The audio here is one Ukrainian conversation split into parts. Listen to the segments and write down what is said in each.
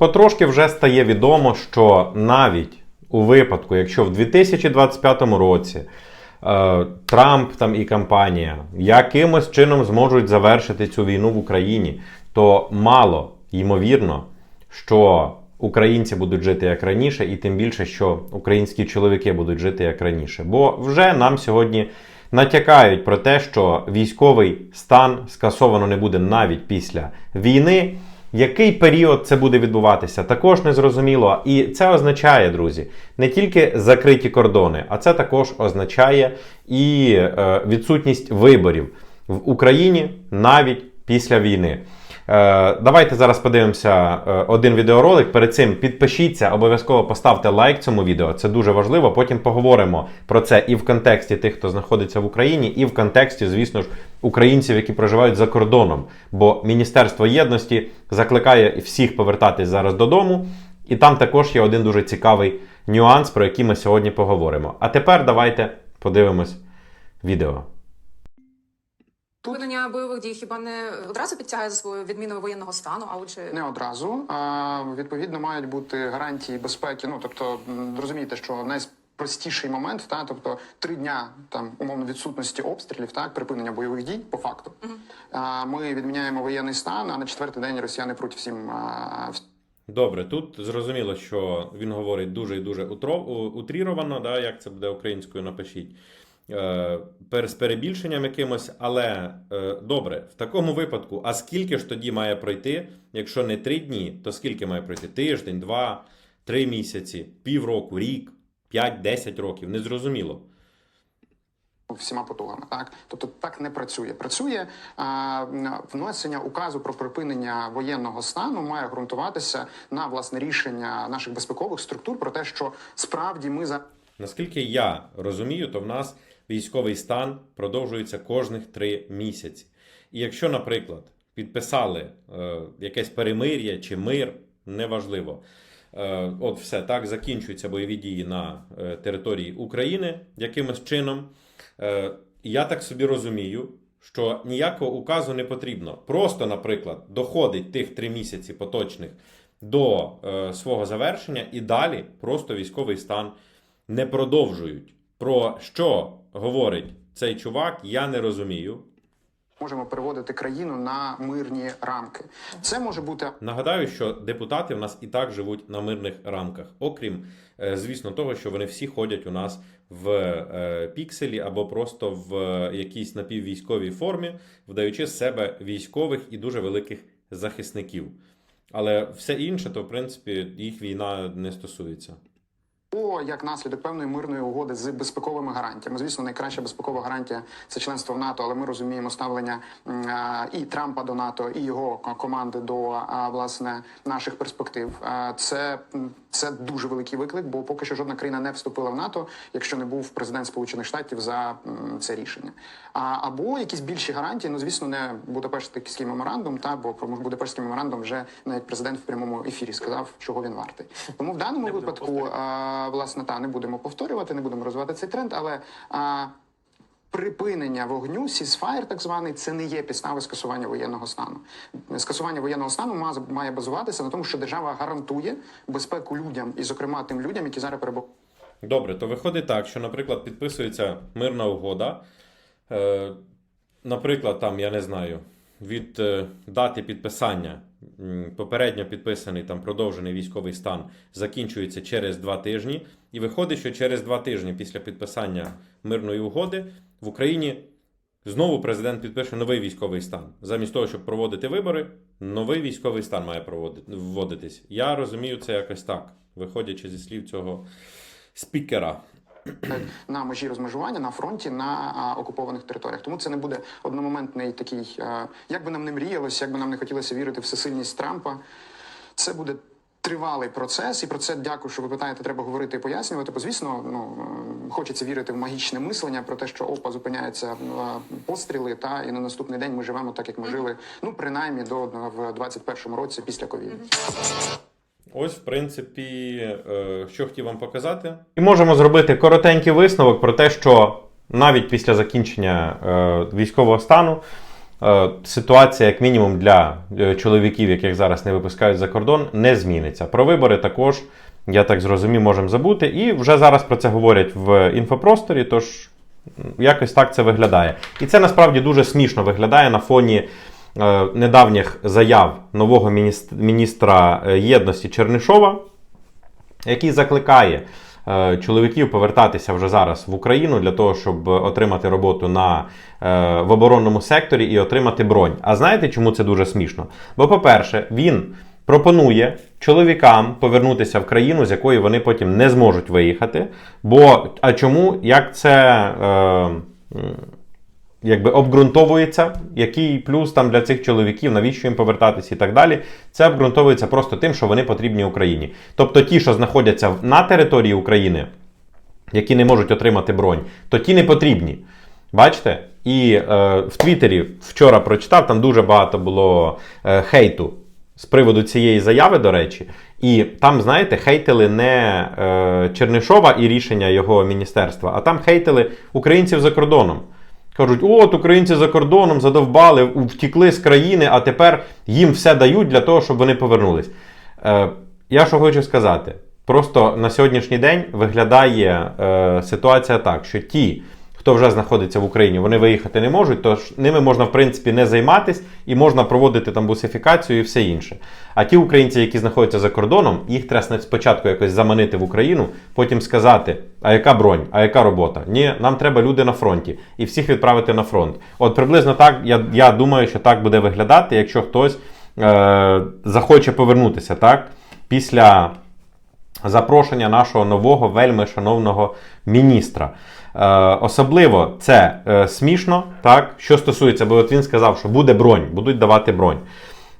потрошки вже стає відомо, що навіть у випадку, якщо в 2025 році е, Трамп там і компанія якимось чином зможуть завершити цю війну в Україні, то мало ймовірно, що українці будуть жити як раніше, і тим більше, що українські чоловіки будуть жити як раніше. Бо вже нам сьогодні натякають про те, що військовий стан скасовано не буде навіть після війни. Який період це буде відбуватися, також не зрозуміло. І це означає, друзі, не тільки закриті кордони, а це також означає і е, відсутність виборів в Україні навіть після війни. Е, давайте зараз подивимося е, один відеоролик. Перед цим підпишіться, обов'язково поставте лайк цьому відео. Це дуже важливо. Потім поговоримо про це і в контексті тих, хто знаходиться в Україні, і в контексті, звісно ж, українців, які проживають за кордоном. Бо Міністерство єдності закликає всіх повертатись зараз додому. І там також є один дуже цікавий нюанс, про який ми сьогодні поговоримо. А тепер давайте подивимось відео. Припинення бойових дій хіба не одразу підтягає за свою відміну воєнного стану, а отже, Не одразу. А, відповідно, мають бути гарантії безпеки. Ну тобто, розумієте, що найпростіший момент, та тобто три дня там умовно відсутності обстрілів, так припинення бойових дій по факту. А, ми відміняємо воєнний стан, а на четвертий день росіяни пруть всім а, Добре, тут зрозуміло, що він говорить дуже і дуже утро, у- утріровано, да, як це буде українською, напишіть. Е, з перебільшенням якимось, але е, добре, в такому випадку, а скільки ж тоді має пройти, якщо не три дні, то скільки має пройти? Тиждень, два, три місяці, півроку, рік, п'ять, десять років, незрозуміло. всіма потугами. Так, тобто так не працює. Працює а, внесення указу про припинення воєнного стану має ґрунтуватися на власне рішення наших безпекових структур про те, що справді ми за Наскільки я розумію, то в нас військовий стан продовжується кожних три місяці. І якщо, наприклад, підписали е, якесь перемир'я чи мир, неважливо. Е, от все так закінчуються бойові дії на е, території України якимось чином. Е, я так собі розумію, що ніякого указу не потрібно. Просто, наприклад, доходить тих три місяці поточних до е, свого завершення, і далі просто військовий стан не продовжують. Про що говорить цей чувак, я не розумію. можемо переводити країну на мирні рамки. Це може бути Нагадаю, що депутати в нас і так живуть на мирних рамках, окрім, е, звісно, того, що вони всі ходять у нас в е, пікселі або просто в е, якійсь напіввійськовій формі, вдаючи з себе військових і дуже великих захисників. Але все інше, то в принципі їх війна не стосується. О, як наслідок певної мирної угоди з безпековими гарантіями. Звісно, найкраща безпекова гарантія це членство в НАТО, але ми розуміємо ставлення і Трампа до НАТО, і його команди до власне наших перспектив. Це, це дуже великий виклик, бо поки що жодна країна не вступила в НАТО, якщо не був президент Сполучених Штатів за це рішення. А або якісь більші гарантії, ну звісно, не Будапештський меморандум, та бо про Будапештський меморандум вже навіть президент в прямому ефірі сказав, чого він вартий. Тому в даному випадку, а, власне, та не будемо повторювати, не будемо розвивати цей тренд, але. А, Припинення вогню, сісфаєр, так званий, це не є підстави скасування воєнного стану. Скасування воєнного стану має базуватися на тому, що держава гарантує безпеку людям, і, зокрема, тим людям, які зараз перебувають. Добре, то виходить так, що, наприклад, підписується мирна угода. Е, наприклад, там, я не знаю, від е, дати підписання попередньо підписаний там продовжений військовий стан закінчується через два тижні. І виходить, що через два тижні після підписання мирної угоди в Україні знову президент підпише новий військовий стан. Замість того, щоб проводити вибори, новий військовий стан має проводити, вводитись. Я розумію це якось так, виходячи зі слів цього спікера. на межі розмежування на фронті на а, окупованих територіях. Тому це не буде одномоментний такий, а, як би нам не мріялося, як би нам не хотілося вірити в всесильність Трампа. Це буде. Тривалий процес, і про це дякую, що ви питаєте. Треба говорити і пояснювати. Бо звісно, ну хочеться вірити в магічне мислення про те, що опа зупиняються е, постріли, та і на наступний день ми живемо так, як ми жили. Ну принаймні до в 21-му році після ковіду. Ось, в принципі, е, що хотів вам показати. І можемо зробити коротенький висновок про те, що навіть після закінчення е, військового стану е, ситуація, як мінімум, для чоловіків, яких зараз не випускають за кордон, не зміниться. Про вибори також, я так зрозумів, можемо забути. І вже зараз про це говорять в інфопросторі, тож якось так це виглядає. І це насправді дуже смішно виглядає на фоні е, недавніх заяв нового міністр- міністра е, єдності Чернишова, який закликає е, чоловіків повертатися вже зараз в Україну для того, щоб отримати роботу на, е, в оборонному секторі і отримати бронь. А знаєте, чому це дуже смішно? Бо, по-перше, він пропонує чоловікам повернутися в країну, з якої вони потім не зможуть виїхати. Бо а чому? Як це. Е, якби обґрунтовується, який плюс там для цих чоловіків, навіщо їм повертатися і так далі. Це обґрунтовується просто тим, що вони потрібні Україні. Тобто ті, що знаходяться на території України, які не можуть отримати бронь, то ті не потрібні. Бачите? І е, в Твіттері вчора прочитав, там дуже багато було е, хейту з приводу цієї заяви, до речі. І там, знаєте, хейтили не е, Чернишова і рішення його міністерства, а там хейтили українців за кордоном. Кажуть, от українці за кордоном задовбали, втікли з країни, а тепер їм все дають для того, щоб вони повернулись. Е, я що хочу сказати, просто на сьогоднішній день виглядає е, ситуація так, що ті, хто вже знаходиться в Україні, вони виїхати не можуть, тож ними можна, в принципі, не займатись і можна проводити там бусифікацію і все інше. А ті українці, які знаходяться за кордоном, їх треба спочатку якось заманити в Україну, потім сказати, а яка бронь, а яка робота? Ні, нам треба люди на фронті і всіх відправити на фронт. От приблизно так я, я думаю, що так буде виглядати, якщо хтось е, захоче повернутися, так? Після запрошення нашого нового вельми шановного міністра. Е, особливо це е, смішно, так, що стосується, бо от він сказав, що буде бронь, будуть давати бронь.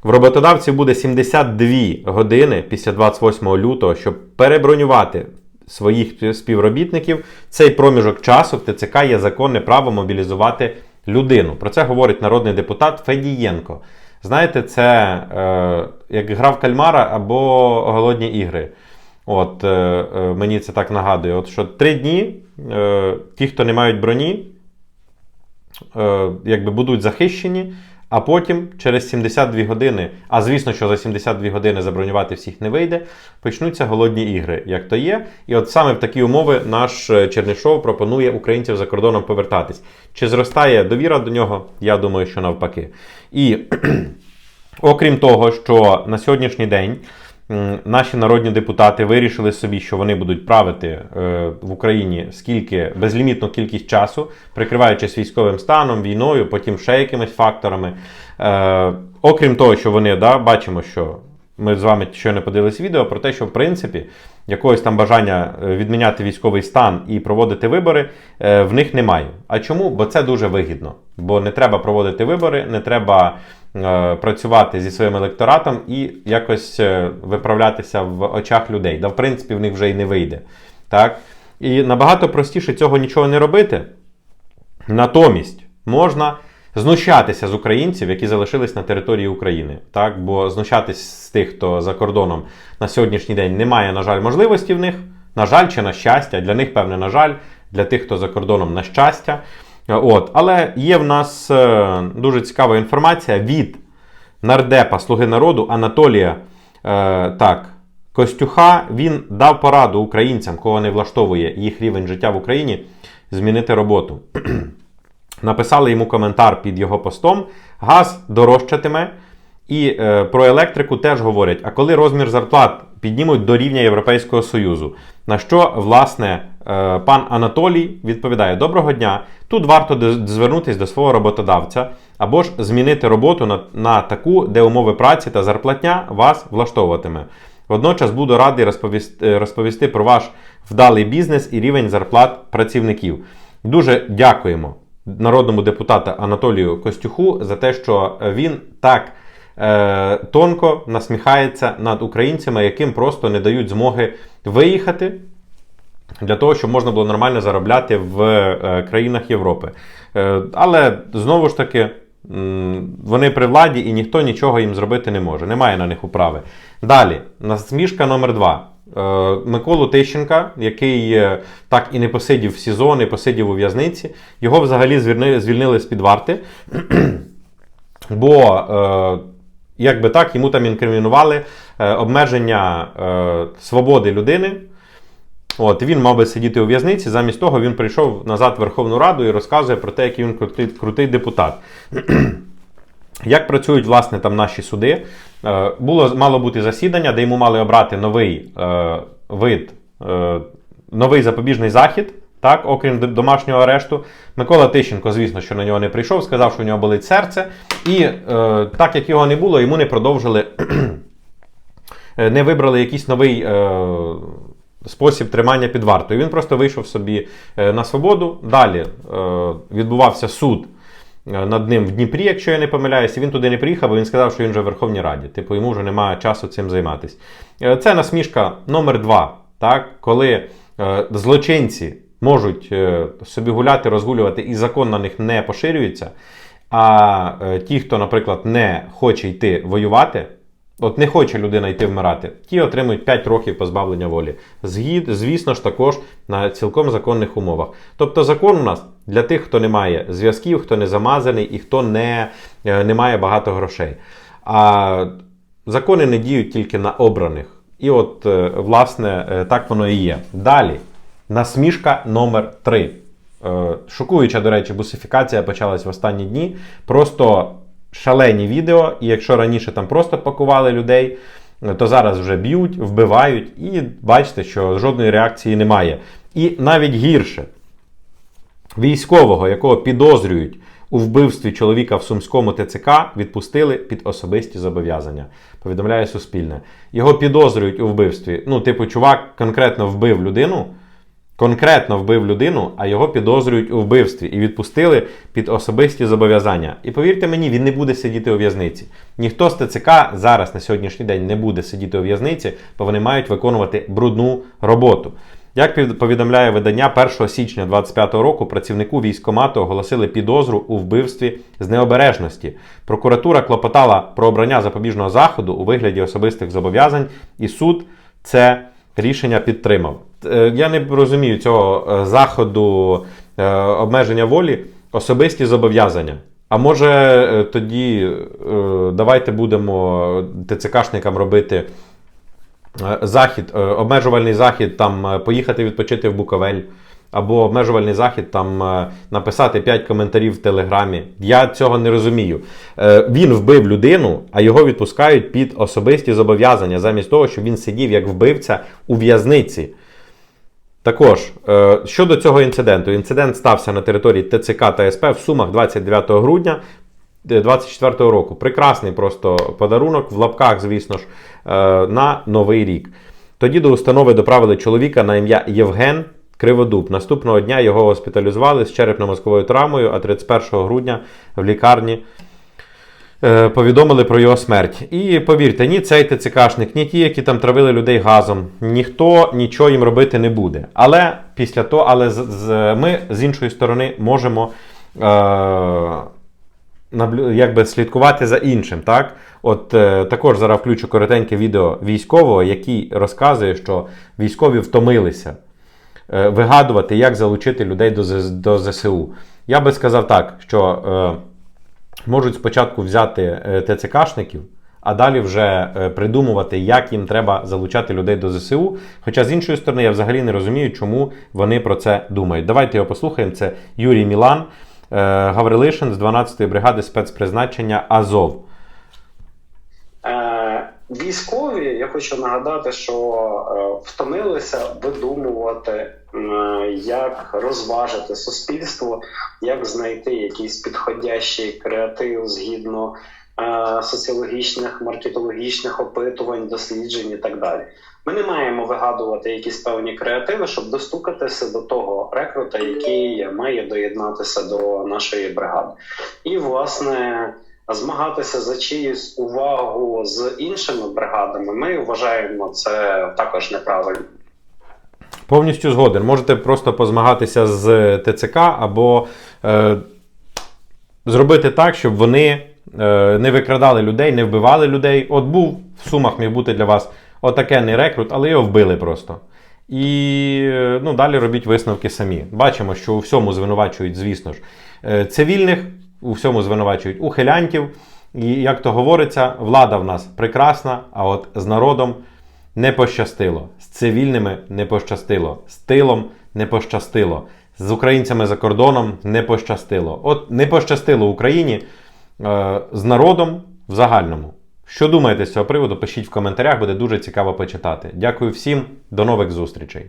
В роботодавців буде 72 години після 28 лютого, щоб перебронювати своїх співробітників. Цей проміжок часу в ТЦК є законне право мобілізувати людину. Про це говорить народний депутат Федієнко. Знаєте, це е, як гра в кальмара або голодні ігри. От, е, е, мені це так нагадує, от, що три дні ті, хто не мають броні, е, якби будуть захищені, а потім через 72 години, а звісно, що за 72 години забронювати всіх не вийде, почнуться голодні ігри, як то є. І от саме в такі умови наш е, Чернишов пропонує українців за кордоном повертатись. Чи зростає довіра до нього? Я думаю, що навпаки. І окрім того, що на сьогоднішній день. Наші народні депутати вирішили собі, що вони будуть правити е, в Україні скільки безлімітну кількість часу, прикриваючись військовим станом, війною, потім ще якимись факторами. Е, окрім того, що вони да, бачимо, що ми з вами щойно подивились відео про те, що в принципі якогось там бажання е, відміняти військовий стан і проводити вибори е, в них немає. А чому? Бо це дуже вигідно. Бо не треба проводити вибори, не треба е, працювати зі своїм електоратом і якось виправлятися в очах людей. Да, в принципі, в них вже й не вийде. Так? І набагато простіше цього нічого не робити. Натомість можна знущатися з українців, які залишились на території України. Так? Бо знущатись з тих, хто за кордоном на сьогоднішній день немає, на жаль, можливості в них. На жаль, чи на щастя, для них, певне, на жаль, для тих, хто за кордоном на щастя. От. Але є в нас е, дуже цікава інформація від нардепа Слуги народу Анатолія е, так, Костюха. Він дав пораду українцям, кого не влаштовує їх рівень життя в Україні, змінити роботу. Написали йому коментар під його постом. Газ дорожчатиме. І е, про електрику теж говорять: а коли розмір зарплат піднімуть до рівня Європейського Союзу? На що, власне, е, пан Анатолій відповідає: Доброго дня! Тут варто звернутися до свого роботодавця або ж змінити роботу на, на таку, де умови праці та зарплатня вас влаштовуватиме. Водночас буду радий розповісти, розповісти про ваш вдалий бізнес і рівень зарплат працівників. Дуже дякуємо народному депутату Анатолію Костюху за те, що він так е, тонко насміхається над українцями, яким просто не дають змоги виїхати для того, щоб можна було нормально заробляти в е, країнах Європи. Е, але знову ж таки. м, Вони при владі і ніхто нічого їм зробити не може. Немає на них управи. Далі, насмішка номер два. Е, Миколу Тищенка, який так і не посидів в СІЗО, не посидів у в'язниці, його взагалі звільнили, звільнили з-під варти. Бо, е, як би так, йому там інкримінували е, обмеження свободи людини. От, він мав би сидіти у в'язниці. Замість того він прийшов назад в Верховну Раду і розказує про те, який він крутий, крутий депутат. Як працюють власне там наші суди? Е, Було мало бути засідання, де йому мали обрати новий е, вид, е, новий запобіжний захід, так, окрім домашнього арешту. Микола Тищенко, звісно, що на нього не прийшов, сказав, що у нього болить серце. І е, так як його не було, йому не продовжили, не вибрали якийсь новий. Е, Спосіб тримання під вартою. Він просто вийшов собі на свободу. Далі е, відбувався суд над ним в Дніпрі, якщо я не помиляюся. Він туди не приїхав, бо він сказав, що він вже в Верховній Раді. Типу, йому вже немає часу цим займатися. Е, Це насмішка номер два, так? коли е, злочинці можуть е, собі гуляти, розгулювати, і закон на них не поширюється. А е, ті, хто, наприклад, не хоче йти воювати, От не хоче людина йти вмирати, ті отримують 5 років позбавлення волі. Згід, звісно ж, також на цілком законних умовах. Тобто закон у нас для тих, хто не має зв'язків, хто не замазаний і хто не, е, не має багато грошей. А закони не діють тільки на обраних. І от, е, власне, е, так воно і є. Далі. Насмішка номер 3. Е, Шокуюча, до речі, бусифікація почалась в останні дні. Просто шалені відео, і якщо раніше там просто пакували людей, то зараз вже б'ють, вбивають, і бачите, що жодної реакції немає. І навіть гірше, військового, якого підозрюють у вбивстві чоловіка в Сумському ТЦК, відпустили під особисті зобов'язання. Повідомляє Суспільне. Його підозрюють у вбивстві. Ну, типу, чувак конкретно вбив людину. Конкретно вбив людину, а його підозрюють у вбивстві і відпустили під особисті зобов'язання. І повірте мені, він не буде сидіти у в'язниці. Ніхто з ТЦК зараз на сьогоднішній день не буде сидіти у в'язниці, бо вони мають виконувати брудну роботу. Як повідомляє видання 1 січня 2025 року, працівнику військкомату оголосили підозру у вбивстві з необережності. Прокуратура клопотала про обрання запобіжного заходу у вигляді особистих зобов'язань, і суд це рішення підтримав. Е, Я не розумію цього е, заходу е, обмеження волі, особисті зобов'язання. А може тоді давайте будемо ТЦКшникам робити захід, обмежувальний захід, там поїхати відпочити в Буковель, або обмежувальний захід, там е, написати 5 коментарів в Телеграмі. Я цього не розумію. Е, Він вбив людину, а його відпускають під особисті зобов'язання, замість того, щоб він сидів як вбивця у в'язниці. Також е, щодо цього інциденту, інцидент стався на території ТЦК та СП в Сумах 29 грудня 2024 року. Прекрасний просто подарунок в лапках, звісно ж, на новий рік. Тоді до установи доправили чоловіка на ім'я Євген Криводуб. Наступного дня його госпіталізували з черепно-мозковою травмою, а 31 грудня в лікарні е, повідомили про його смерть. І повірте, ні цей ТЦКшник, ні ті, які там травили людей газом, ніхто нічого їм робити не буде. Але після того, але з, з, ми з іншої сторони можемо. Е, якби слідкувати за іншим. Так? От е, також зараз включу коротеньке відео військового, який розказує, що військові втомилися вигадувати, як залучити людей до, до ЗСУ. Я би сказав так, що е, можуть спочатку взяти е, ТЦКшників, а далі вже е, придумувати, як їм треба залучати людей до ЗСУ. Хоча з іншої сторони, я взагалі не розумію, чому вони про це думають. Давайте його послухаємо. Це Юрій Мілан, е, Гаврилишин з 12-ї бригади спецпризначення Азов. Військові, я хочу нагадати, що е, втомилися видумувати, е, як розважити суспільство, як знайти якийсь підходящий креатив згідно е, соціологічних, маркетологічних опитувань, досліджень і так далі. Ми не маємо вигадувати якісь певні креативи, щоб достукатися до того рекрута, який має доєднатися до нашої бригади. І, власне, змагатися за чиюсь увагу з іншими бригадами, ми вважаємо це також неправильно. Повністю згоден. Можете просто позмагатися з ТЦК або е, зробити так, щоб вони е, не викрадали людей, не вбивали людей. От був в сумах міг бути для вас отакенний рекрут, але його вбили просто. І е, ну, далі робіть висновки самі. Бачимо, що у всьому звинувачують, звісно ж, е, цивільних, у всьому звинувачують ухилянтів. І як то говориться, влада в нас прекрасна, а от з народом не пощастило, з цивільними не пощастило, з тилом не пощастило, з українцями за кордоном не пощастило. От не пощастило Україні е, з народом в загальному. Що думаєте з цього приводу? Пишіть в коментарях, буде дуже цікаво почитати. Дякую всім, до нових зустрічей.